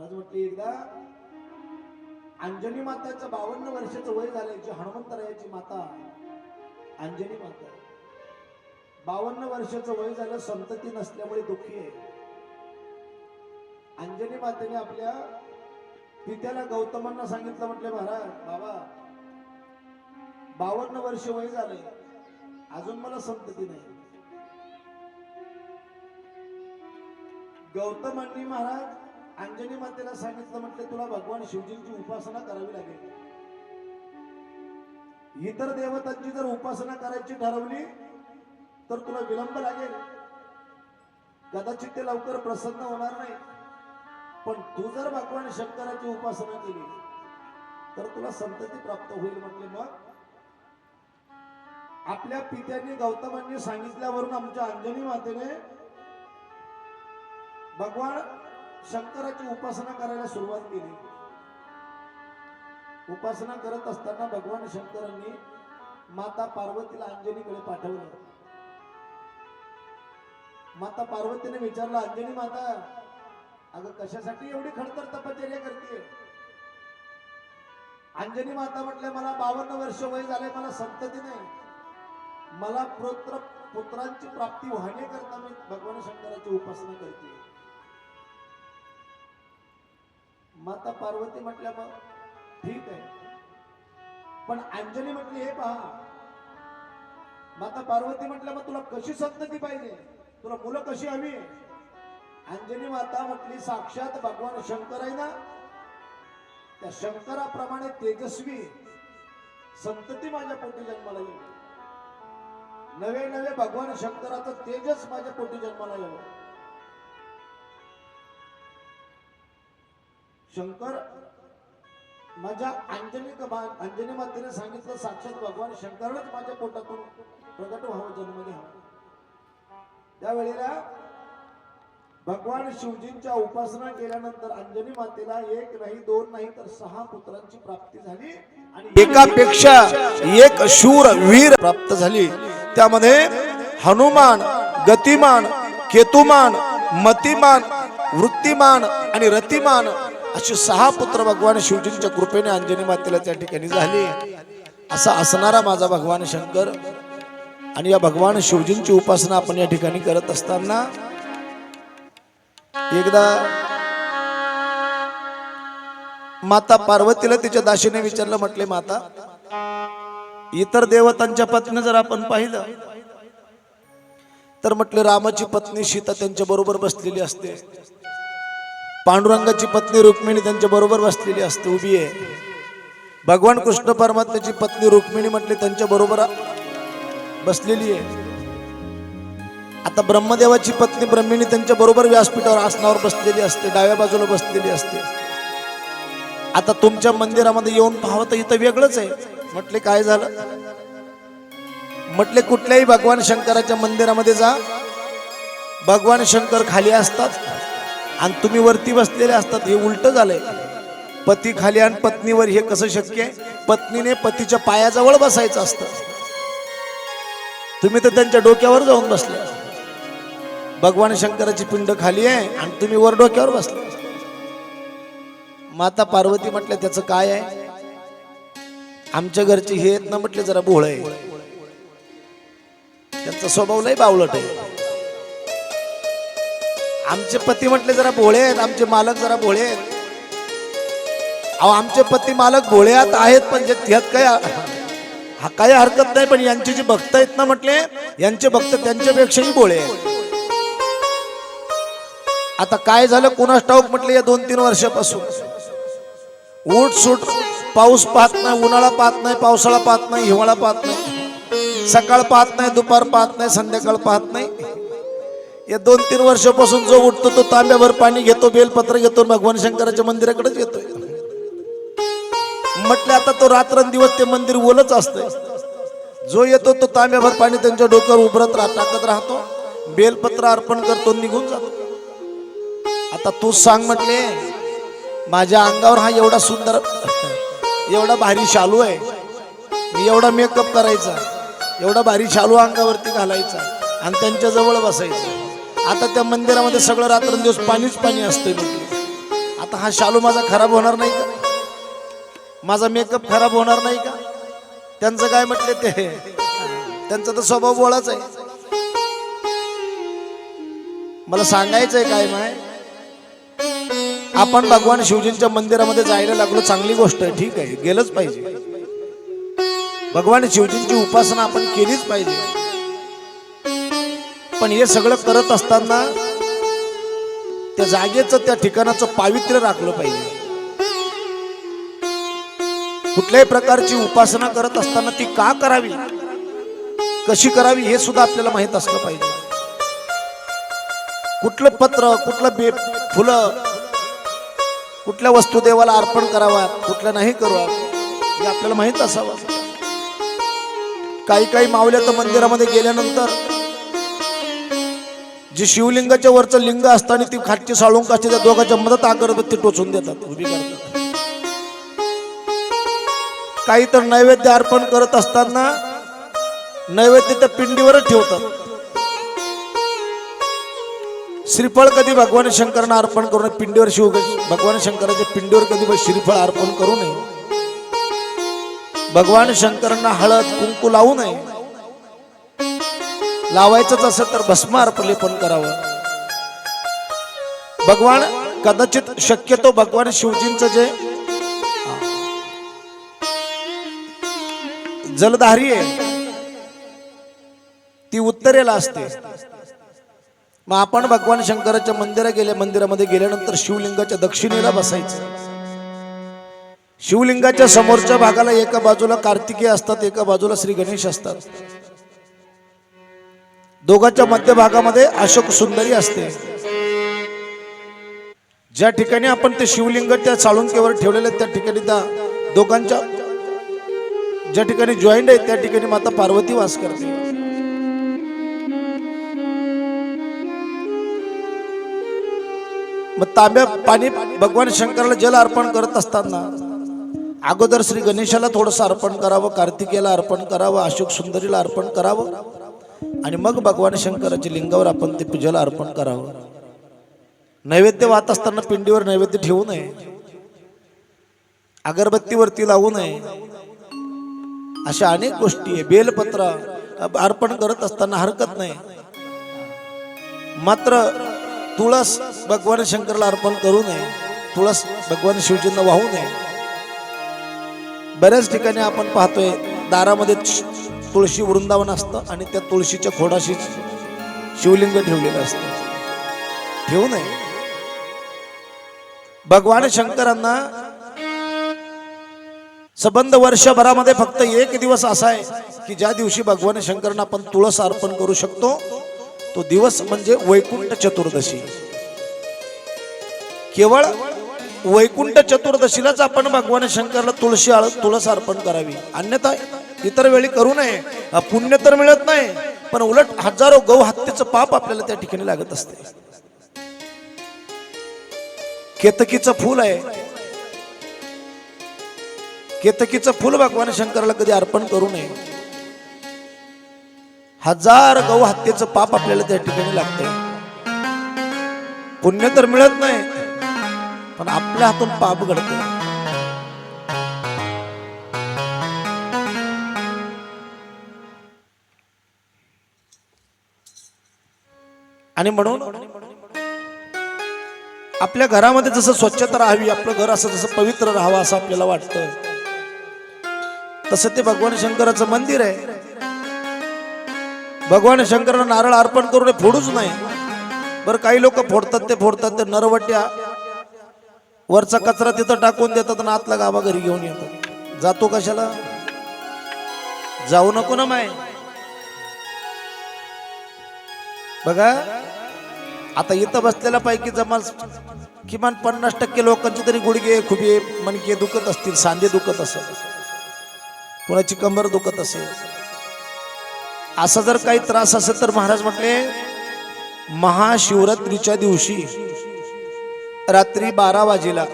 महाराज म्हटले एकदा अंजनी माताचं बावन्न वर्षाचं वय झाल्याची हनुमंतरायाची माता अंजनी माता बावन्न वर्षाचं वय झालं संतती नसल्यामुळे दुःखी आहे. अंजनी मातेने आपल्या पित्याला गौतमांना सांगितलं म्हटलं महाराज बाबा बावन्न वर्ष वय झालंय अजून मला संतती नाही. गौतमांनी महाराज अंजनी मातेला सांगितलं म्हटलं तुला भगवान शिवजींची उपासना करावी लागेल. इतर देवतांची जर उपासना करायची ठरवली तर तुला विलंब लागेल. कदाचित ते लवकर प्रसन्न होणार नाही. पण तू जर भगवान शंकराची उपासना केली तर तुला संतती प्राप्त होईल म्हटले मग. आपल्या पित्यांनी गौतमांनी सांगितल्यावरून आमच्या अंजनी मातेने भगवान शंकराची उपासना करायला सुरुवात केली. उपासना करत असताना भगवान शंकरांनी माता पार्वतीला अंजनीकडे पाठवलं. माता पार्वतीने विचारलं अंजनी माता अगं कशासाठी एवढी खडतर तपश्चर्या करते अंजनी माता म्हटल्या मला बावन्न वर्ष वय झाले मला संतती नाही. मला पुत्र पुत्रांची प्राप्ती होण्याकरता मी भगवान शंकराची उपासना करते माता पार्वती म्हटल्या मग ठीक आहे. पण अंजनी म्हटली हे पहा माता पार्वती म्हटल्या मग तुला कशी संतती पाहिजे? तुला मुलं कशी हवी अंजनी माता म्हटली साक्षात भगवान शंकर आहे ना? त्या शंकराप्रमाणे तेजस्वी संतती माझ्या पोटी जन्माला येईल. नवे नवे भगवान शंकराचं तेजस माझ्या पोटी जन्माला येईल. शंकर माझ्या अंजनी अंजनी मातेने सांगितलं साक्षात भगवान शंकरच माझ्या पोटातून प्रगट व्हावं जन्म घ्यावा त्यावेळेला भगवान शिवजींच्या उपासना केल्यानंतर अंजनी मातेला एक नाही दोन नाही तर सहा पुत्रांची प्राप्ती झाली आणि एकापेक्षा एक शूर वीर प्राप्त झाली. त्यामध्ये हनुमान गतिमान केतुमान मतिमान वृत्तिमान आणि रतिमान अशी सहा पुत्र भगवान शिवजींच्या कृपेने अंजनी मातेला त्या ठिकाणी झाले. असा असणारा माझा भगवान शंकर आणि या भगवान शिवजींची उपासना आपण या ठिकाणी करत असताना एकदा माता पार्वतीला तिच्या दाशीने विचारलं म्हटले माता इतर देवतांच्या पत्नी जर आपण पाहिलं तर म्हटले रामाची पत्नी सीता त्यांच्या बरोबर बसलेली असते. पांडुरंगाची पत्नी रुक्मिणी त्यांच्या बरोबर बसलेली असते उभी आहे. भगवान कृष्ण परमात्म्याची पत्नी रुक्मिणी म्हटले त्यांच्या बरोबर बसलेली आहे. आता ब्रह्मदेवाची पत्नी ब्रह्मिणी त्यांच्या बरोबर व्यासपीठावर आसनावर बसलेली असते डाव्या बाजूला बसलेली असते. आता तुमच्या मंदिरामध्ये येऊन पाहावं तर इथं वेगळंच आहे. म्हटले काय झालं? म्हटले कुठल्याही भगवान शंकराच्या मंदिरामध्ये जा. भगवान शंकर खाली असतात. आणि तुम्ही वरती बसलेले असतात हे उलट झालंय. पती खाली आणि पत्नीवर हे कसं शक्य आहे? पत्नीने पतीच्या पायाजवळ बसायचं असतं. तुम्ही तर त्यांच्या डोक्यावर जाऊन बसले. भगवान शंकराची पिंड खाली आहे आणि तुम्ही वर डोक्यावर बसले. माता पार्वती म्हटलं त्याचं काय आहे? आमच्या घरचे हे आहेत ना म्हटले जरा भोळ. आहे त्यांचा स्वभाव लय बावलट आहे. आमचे पती म्हटले जरा भोळे आहेत आमचे मालक जरा भोळे आहेत. अहो आमचे पती मालक भोळ्यात आहेत पण जे ह्यात काय हा काही हरकत नाही पण यांचे जे भक्त आहेत ना म्हटले यांचे भक्त त्यांच्यापेक्षाही भोळे आहेत. आता काय झालं कुणास ठाऊक म्हटले या दोन तीन वर्षापासून. ऊट सूट पाऊस पाहत नाही उन्हाळा पाहत नाही पावसाळा पाहत नाही हिवाळा पाहत नाही. सकाळ पाहत नाही दुपार पाहत नाही संध्याकाळ पाहत नाही. या दोन तीन वर्षापासून जो उठतो तो तांब्याभर पाणी घेतो बेलपत्र घेतो भगवान शंकराच्या मंदिराकडेच येतोय म्हटलं आता तो रात्रंदिवस ते मंदिर ओलच असतंय. जो येतो तो तांब्याभर पाणी त्यांच्या डोक्यावर उभरत राहत टाकत राहतो. बेलपत्र अर्पण करतो निघून जातो. आता तू सांग म्हटले माझ्या अंगावर हा एवढा सुंदर एवढा भारी शालू आहे. मी एवढा मेकअप करायचा एवढा भारी शालू अंगावरती घालायचा आणि त्यांच्याजवळ बसायचं. आता त्या मंदिरामध्ये सगळं रात्रंदिवस पाणीच पाणी असतं म्हटलं आता हा शालू माझा खराब होणार नाही का? माझा मेकअप खराब होणार नाही का? त्यांचं काय म्हटले ते? त्यांचा तर स्वभाव बोळाच आहे. मला सांगायचंय काय माय? आपण भगवान शिवजींच्या मंदिरामध्ये जायला लागलो चांगली गोष्ट आहे ठीक आहे गेलंच पाहिजे. भगवान शिवजींची उपासना आपण केलीच पाहिजे. पण हे सगळं करत असताना त्या जागेचं त्या ठिकाणाचं पावित्र्य राखलं पाहिजे. कुठल्याही प्रकारची उपासना करत असताना ती का करावी? कशी करावी हे सुद्धा आपल्याला माहीत असलं पाहिजे. कुठलं पत्र कुठलं बे फुलं कुठल्या वस्तू देवाला अर्पण करावा कुठल्या नाही करावा हे आपल्याला माहीत असावं. काही काही मावल्या तर मंदिरामध्ये गेल्यानंतर जे शिवलिंगाच्या वरचं लिंग असतं आणि ती खाटची साळून असते त्या दोघांच्या मदत अगरबत्ती टोचून देतात. उभी करतात. काही तर नैवेद्य अर्पण करत असताना नैवेद्य त्या पिंडीवरच ठेवतात. श्रीफळ कधी भगवान शंकरांना अर्पण करू नये? पिंडीवर शिव भगवान शंकराच्या पिंडीवर कधी श्रीफळ अर्पण करू नये. भगवान शंकरांना हळद कुंकू लावू नये. लावायचंच असेल तर भस्म अर्पण करावं. भगवान कदाचित शक्यतो भगवान शिवजींचं जे जलधारी आहे ती उत्तरेला असते. मग आपण भगवान शंकराच्या मंदिरात गेल्या मंदिरामध्ये गेल्यानंतर शिवलिंगाच्या दक्षिणेला बसायचं. शिवलिंगाच्या समोरच्या भागाला एका बाजूला कार्तिकी असतात एका बाजूला श्री गणेश असतात. दोघांच्या मध्य भागामध्ये अशोक सुंदरी असते. ज्या ठिकाणी आपण ते शिवलिंग त्या साळुंकेवर ठेवलेले त्या ठिकाणी त्या दोघांच्या ज्या ठिकाणी जॉईंट आहे त्या ठिकाणी माता पार्वती वास करते. मग तांब्या पाणी भगवान शंकराला जल अर्पण करत असताना अगोदर श्री गणेशाला थोडंसं अर्पण करावं कार्तिकेला अर्पण करावं अशोक सुंदरीला अर्पण करावं. आणि मग भगवान शंकराच्या लिंगावर आपण ते पूजेला अर्पण करावं. नैवेद्य वाहत असताना पिंडीवर नैवेद्य ठेवू नये. अगरबत्तीवरती लावू नये. अशा अनेक गोष्टी आहे. बेलपत्र अर्पण करत असताना हरकत नाही. मात्र तुळस भगवान शंकरला अर्पण करू नये. तुळस भगवान शिवजींना वाहू नये. बऱ्याच ठिकाणी आपण पाहतोय दारामध्ये तुळशी वृंदावन असतं आणि त्या तुळशीच्या खोडाशी शिवलिंग ठेवलेलं असतं. ठेवू नये. भगवान शंकरांना संबंध वर्षभरामध्ये फक्त एक दिवस असा आहे की ज्या दिवशी भगवान शंकरांना आपण तुळस अर्पण करू शकतो तो दिवस म्हणजे वैकुंठ चतुर्दशी. केवळ वैकुंठ चतुर्दशीलाच आपण भगवान शंकरला तुळशी तुळस अर्पण करावी. अन्यथा इतर वेळी करू नये. पुण्य तर मिळत नाही पण उलट हजारो गौ हत्येचं पाप आपल्याला त्या ठिकाणी लागत असते. केतकीचं फूल आहे. केतकीचं फूल भगवान शंकराला कधी अर्पण करू नये. हजार गौ हत्येचं पाप आपल्याला त्या ठिकाणी लागते. पुण्य तर मिळत नाही पण आपल्या हातून पाप घडते. आणि म्हणून आपल्या घरामध्ये जसं स्वच्छता राहावी आपलं घर असं जसं पवित्र राहावं असं आपल्याला वाटतं. तसं ते भगवान शंकराचं मंदिर आहे. भगवान शंकराला नारळ अर्पण करून फोडूच नाही. बरं काही लोक फोडतात ते फोडतात ते नरवट्या वरचा कचरा तिथं टाकून देतात आणि आतला गावा घरी घेऊन येतात. जातो कशाला? जाऊ नको ना माय. बघा. आता इथं बसलेल्या पैकी जमाल किमान पन्नास टक्के लोकांची तरी गुडघे खुबे मणके दुखत असतील सांधे दुखत असेल. कोणाची कंबर दुखत असेल. असा जर काही त्रास असेल तर महाराज म्हटले महाशिवरात्रीच्या दिवशी रात्री बारा वाजेला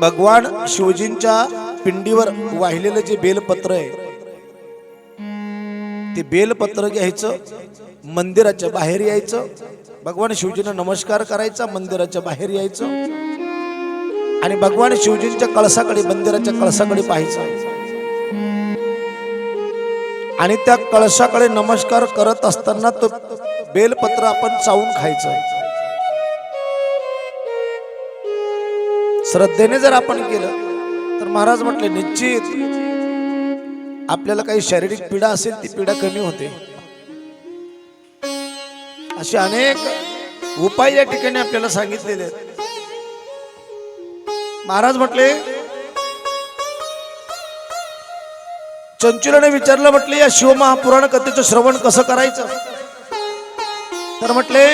भगवान शिवजींच्या पिंडीवर वाहिलेलं जे बेलपत्र आहे ते बेलपत्र घ्यायचं मंदिराच्या बाहेर यायचं. भगवान शिवजींना नमस्कार करायचा मंदिराच्या बाहेर यायचं. आणि भगवान शिवजींच्या कळसाकडे मंदिराच्या कळसाकडे पाहायचं. आणि त्या कळसाकडे नमस्कार करत असताना तो बेलपत्र आपण चावून खायचं. श्रद्धेने जर आपण केलं तर महाराज म्हटले निश्चित. आपल्याला काही शारीरिक पीडा असेल ती पीडा कमी होते. असे अनेक उपाय या ठिकाणी आपल्याला सांगितलेले आहेत. महाराज म्हटले चंचुलाने विचारलं म्हटले या शिवमहापुराण कथेचं श्रवण कसं करायचं? तर म्हटले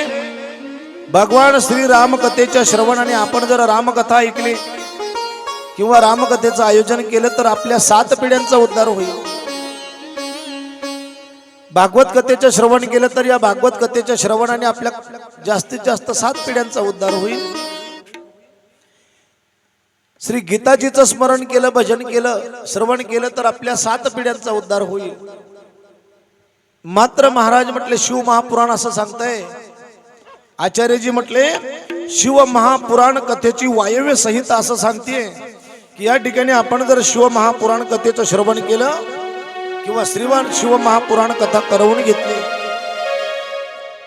भगवान श्री रामकथेच्या श्रवणाने आपण जर रामकथा ऐकली किंवा रामकथेचं आयोजन केलं तर आपल्या सात पिढ्यांचा उद्धार होईल. भागवत कथेचं श्रवण केलं तर या भागवत कथेच्या श्रवणाने आपल्या जास्तीत जास्त सात पिढ्यांचा उद्धार होईल. श्री गीताजीचं स्मरण केलं भजन केलं श्रवण केलं तर आपल्या सात पिढ्यांचा उद्धार होईल. मात्र महाराज म्हटले शिव महापुराण असं सांगताय. आचार्यजी म्हटले शिव महापुराण कथेची वायव्य संहिता असं सांगते की या ठिकाणी आपण जर शिव महापुराण कथेचं श्रवण केलं किंवा श्रीवान शिव महापुराण कथा करवून घेतली.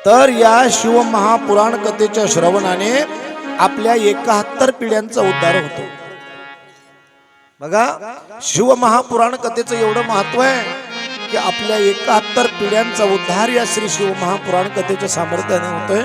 तर या शिव महापुराण कथेच्या श्रवणाने आपल्या एकाहत्तर पिढ्यांचा उद्धार होतो. बघा शिव महापुराण कथेचं एवढं महत्त्व आहे की आपल्या एकाहत्तर पिढ्यांचा उद्धार या श्री शिव महापुराण कथेच्या सामर्थ्याने होतोय.